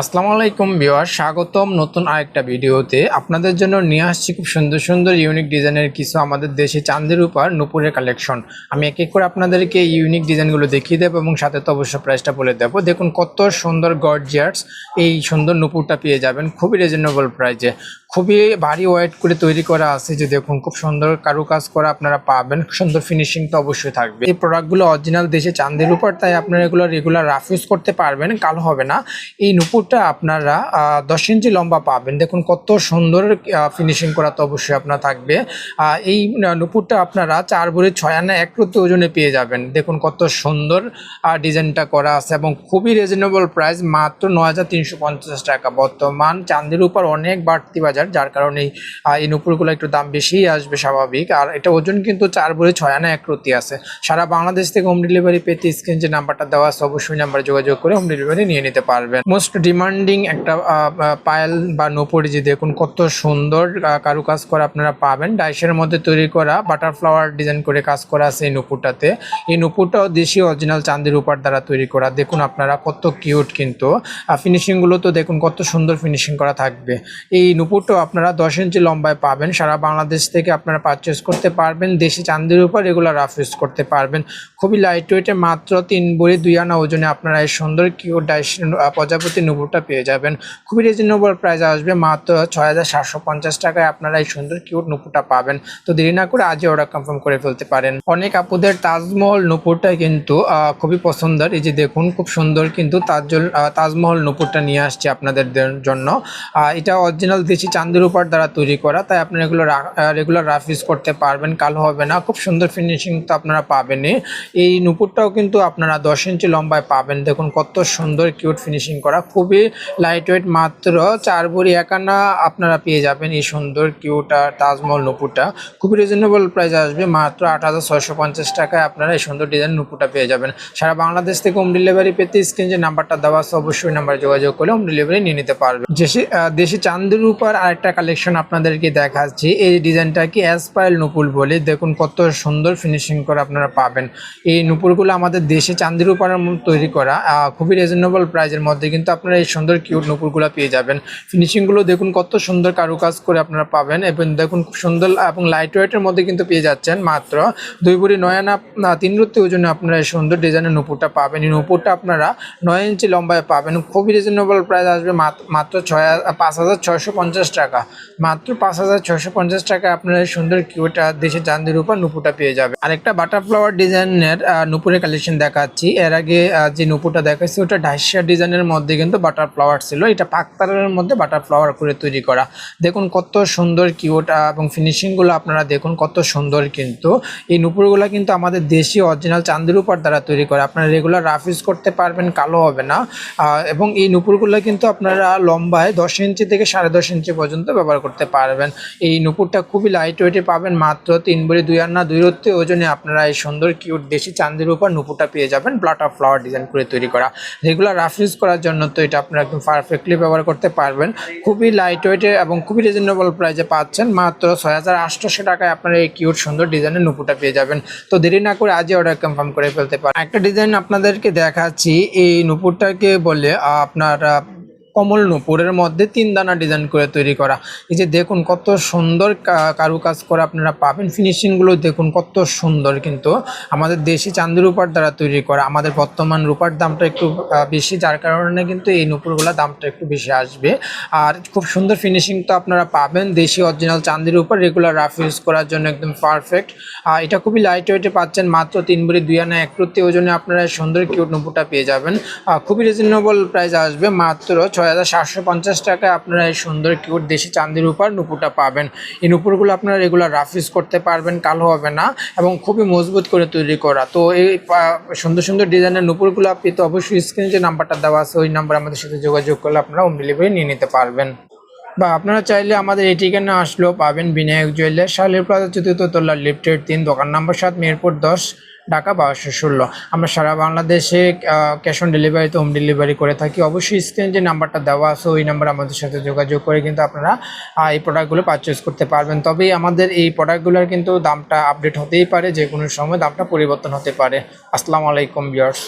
আসসালামু আলাইকুম বিওয়ার স্বাগতম নতুন আরেকটা ভিডিওতে। আপনাদের জন্য নিয়ে আসছি খুব সুন্দর সুন্দর ইউনিক ডিজাইনের কিছু আমাদের দেশে চাঁদের উপর নুপুরের কালেকশন আমি এক এক করে আপনাদেরকে ইউনিক ডিজাইনগুলো দেখিয়ে দেবো এবং সাথে তো অবশ্যই প্রাইসটা বলে দেবো। দেখুন কত সুন্দর গর্জিয়ার্স এই সুন্দর নুপুরটা পেয়ে যাবেন খুবই রিজনেবল প্রাইজে খুবই ভারী ওয়েট করে তৈরি করা আছে যে দেখুন, খুব সুন্দর কারুকাজ করা আপনারা পাবেন সুন্দর ফিনিশিং তো অবশ্যই থাকবে। এই প্রোডাক্টগুলো অরিজিনাল দেশে চাঁদের উপর তাই আপনারা এগুলো রেগুলার রাফ ইউজ করতে পারবেন, কালো হবে না। এই নুপুরটা আপনারা দশ ইঞ্চি লম্বা পাবেন? দেখুন কত সুন্দর ফিনিশিং করা তো অবশ্যই আপনার থাকবে। এই নুপুরটা আপনারা চার ভরি ছয় আনা এক প্রতি ওজনে পেয়ে যাবেন। দেখুন কত সুন্দর ডিজাইনটা করা আছে এবং খুবই রিজনেবল প্রাইস মাত্র নয় হাজার তিনশো পঞ্চাশ টাকা। বর্তমান চাঁদের উপর অনেক বাড়তি বাজার যার কারণে এই, নুপুরগুলো একটু দাম বেশিই আসবে স্বাভাবিক। আর এটা ওজন কিন্তু চার ভরি ছয় আনা এক প্রতি আছে। সারা বাংলাদেশ থেকে হোম ডেলিভারি পেতে স্ক্রিন যে নাম্বারটা দেওয়া আছে অবশ্যই নাম্বারে যোগাযোগ করে হোম ডেলিভারি নিয়ে নিতে পারবেন। মোস্ট ডিমান্ডিং একটা পায়েল বা নোপরি যে দেখুন কত সুন্দর কারুকাজ করা আপনারা পাবেন। ডাইসের মধ্যে তৈরি করা বাটারফ্লাওয়ার ডিজাইন করে কাজ করা আছে এই নুপুরটাতে। এই নুপুরটাও দেশি অরিজিনাল চাঁদের উপর দ্বারা তৈরি করা। দেখুন আপনারা কত কিউট কিন্তু। ফিনিশিংগুলো তো দেখুন কত সুন্দর ফিনিশিং করা থাকবে। এই নুপুরটাও আপনারা দশ ইঞ্চি লম্বায় পাবেন। সারা বাংলাদেশ থেকে আপনারা পারচেস করতে পারবেন। দেশি চাঁদের উপর এগুলো রাফ ইউজ করতে পারবেন। খুবই লাইট ওয়েটে মাত্র তিন বড়ি দুই আনা ওজনে আপনারা এই সুন্দর কিউট ডাইস প্রজাপতি নুপুরটা পেয়ে যাবেন। খুবই রিজনেবল প্রাইস আসবে। মাত্র ছয় হাজার সাতশো পঞ্চাশ টাকায় আপনারা এই সুন্দর কিউট নুপুরটা পাবেন। তো দেরি না করে আজই অর্ডার কনফার্ম করে ফেলতে পারেন। অনেক আপুদের তাজমহল নুপুরটা কিন্তু খুবই পছন্দের। এই যে দেখুন, খুব সুন্দর কিন্তু তাজল তাজমহল নুপুরটা নিয়ে আসছে আপনাদের জন্য। এটা অরিজিনাল দেশি চাঁদের উপর দ্বারা তৈরি করা, তাই আপনারা এগুলো রেগুলার রাফ ইউজ করতে পারবেন। কালো হবে না। খুব সুন্দর ফিনিশিং তো আপনারা পাবেনই। এই নুপুরটাও কিন্তু আপনারা দশ ইঞ্চি লম্বায় পাবেন। দেখুন, কত সুন্দর কিউট ফিনিশিং করা। খুবই লাইট ওয়েট মাত্র চার ভরি একানা আপনারা পেয়ে যাবেন এই সুন্দর কিউট তাজমহল নুপুরটা। খুবই রিজনেবল প্রাইস আসবে, মাত্র আট হাজার ছয়শো পঞ্চাশ টাকায় আপনারা এই সুন্দর ডিজাইন নুপুরটা পেয়ে যাবেন। সারা বাংলাদেশ থেকে হোম ডেলিভারি পেতে স্ক্রিন যে নাম্বারটা দেওয়া আছে, অবশ্যই নাম্বারে যোগাযোগ করে হোম ডেলিভারি নিয়ে নিতে পারবে দেশে দেশি চাঁদের উপর আরেকটা কালেকশন আপনাদেরকে দেখাচ্ছি, এই ডিজাইনটা কি অ্যাসপাইল নুপুর বলে, দেখুন কত সুন্দর ফিনিশিং করে আপনারা পাবেন। এই নুপুরগুলো আমাদের দেশে চাঁদের উপরের তৈরি করা খুবই রিজনেবল প্রাইজের মধ্যে, কিন্তু আপনারা সুন্দর কিউট নুপুরগুলো পেয়ে যাবেন। ফিনিশিংগুলো দেখুন কত সুন্দর কারুকাজ করে আপনারা পাবেন। এবং দেখুন খুব সুন্দর এবং লাইট ওয়েটের মধ্যে কিন্তু পেয়ে যাচ্ছেন মাত্র দুই বুড়ি নয় আনা না, তিন রুত্তি ওজনে আপনারা এই সুন্দর ডিজাইনের নুপুরটা পাবেন। এই নুপুরটা আপনারা নয় ইঞ্চি লম্বায় পাবেন। খুবই রিজনেবল প্রাইস আসবে মাত- মাত্র ছয় পাঁচ হাজার ছয়শো পঞ্চাশ টাকা। মাত্র পাঁচ হাজার ছয়শো পঞ্চাশ টাকা আপনারা এই সুন্দর কিউটা দেশের চাঁদের উপর নুপুরটা পেয়ে যাবেন। আরেকটা বাটারফ্লাওয়ার ডিজাইনের নুপুরের কালেকশন দেখাচ্ছি। এর আগে যে নুপুরটা দেখাচ্ছি ওটা ঢাইশিয়া ডিজাইনের মধ্যে কিন্তু বাটারফ্লাওয়ার ছিল, এটা পাকতারের মধ্যে বাটার ফ্লাওয়ার করে তৈরি করা। দেখুন কত সুন্দর কিউট এবং ফিনিশিংগুলো আপনারা দেখুন কত সুন্দর কিন্তু। এই নুপুরগুলো কিন্তু আমাদের দেশি অরিজিনাল চাঁদের উপর দ্বারা তৈরি করা। আপনারা রেগুলার রাফ ইউজ করতে পারবেন, কালো হবে না। এবং এই নুপুরগুলো কিন্তু আপনারা লম্বায় দশ ইঞ্চি থেকে সাড়ে দশ ইঞ্চি পর্যন্ত ব্যবহার করতে পারবেন। এই নুপুরটা খুবই লাইট ওয়েটে পাবেন, মাত্র তিন বড়ি দুই আন্না দুই রত্তি ওজনে আপনারা এই সুন্দর কিউট দেশি চাঁদের উপর নুপুরটা পেয়ে যাবেন ব্লাটার ফ্লাওয়ার ডিজাইন করে তৈরি করা। রেগুলার রাফ ইউজ করার জন্য তো এটা আপনারা একদম পারফেক্টলি ব্যবহার করতে পারবেন। খুবই লাইট ওয়েটে এবং খুবই রিজনেবল প্রাইসে পাচ্ছেন। মাত্র ছয় হাজার আটশোশো টাকায় আপনারা এই কিউট সুন্দর ডিজাইনের নুপুটা পেয়ে যাবেন। তো দেরি না করে আজই অর্ডার কনফার্ম করে ফেলতে পারেন। একটা ডিজাইন আপনাদেরকে দেখাচ্ছি। এই নুপুরটাকে বলে আপনার কমল নূপুরের মধ্যে তিন দানা ডিজাইন করে তৈরি করা। এই যে দেখুন কত সুন্দর কারুকাজ করে আপনারা পাবেন। ফিনিশিংগুলো দেখুন কত সুন্দর কিন্তু। আমাদের দেশি চাঁদের রূপার দ্বারা তৈরি করা। আমাদের বর্তমান রূপার দামটা একটু বেশি। যার কারণে কিন্তু এই নূপুরগুলোর দামটা একটু বেশি আসবে। আর খুব সুন্দর ফিনিশিং তো আপনারা পাবেন। দেশি অরিজিনাল চাঁদের উপর রেগুলার রাফ ইউজ করার জন্য একদম পারফেক্ট আর এটা খুবই লাইট ওয়েটে পাচ্ছেন। মাত্র তিন বড়ি দুই আনা, এক প্রতি ওজনে আপনারা সুন্দর কিউট নূপুরটা পেয়ে যাবেন। খুবই রিজনেবল প্রাইস আসবে। মাত্র ছয় হাজার সাতশো পঞ্চাশ টাকায় আপনারা এই সুন্দর, কিউট দেশি চাঁদের উপর নুপুরটা পাবেন। এই নুপুরগুলো আপনারা রেগুলার রাফ ইউজ করতে পারবেন, কালো হবে না এবং খুবই মজবুত করে তৈরি করা। তো এই সুন্দর সুন্দর ডিজাইনের নুপুরগুলো আপনি তো অবশ্যই স্ক্রিনে যে নাম্বারটা দেওয়া আছে, ওই নাম্বার আমাদের সাথে যোগাযোগ করলে আপনারা হোম ডেলিভারি নিয়ে নিতে পারবেন। বা আপনারা চাইলে আমাদের এই ঠিকানা আসলেও পাবেন বিনায়ক জুয়েলার্স শালের প্লাজা চতুর্থ তলা লিফটের তিন, দোকান নম্বর সাত মেহেরপুর দশ। ঢাকা বারোশো ষোলো। আমরা সারা বাংলাদেশে ক্যাশ অন ডেলিভারিতে হোম ডেলিভারি করে থাকি। অবশ্যই স্ক্রিন যে নাম্বারটা দেওয়া আছে, ওই নাম্বার আমাদের সাথে যোগাযোগ করে কিন্তু আপনারা এই প্রোডাক্টগুলো পারচেস করতে পারবেন। তবে আমাদের এই প্রোডাক্টগুলোর কিন্তু দামটা আপডেট হতেই পারে যে কোনো সময় দামটা পরিবর্তন হতে পারে। আসসালামু আলাইকুম বিয়ার্স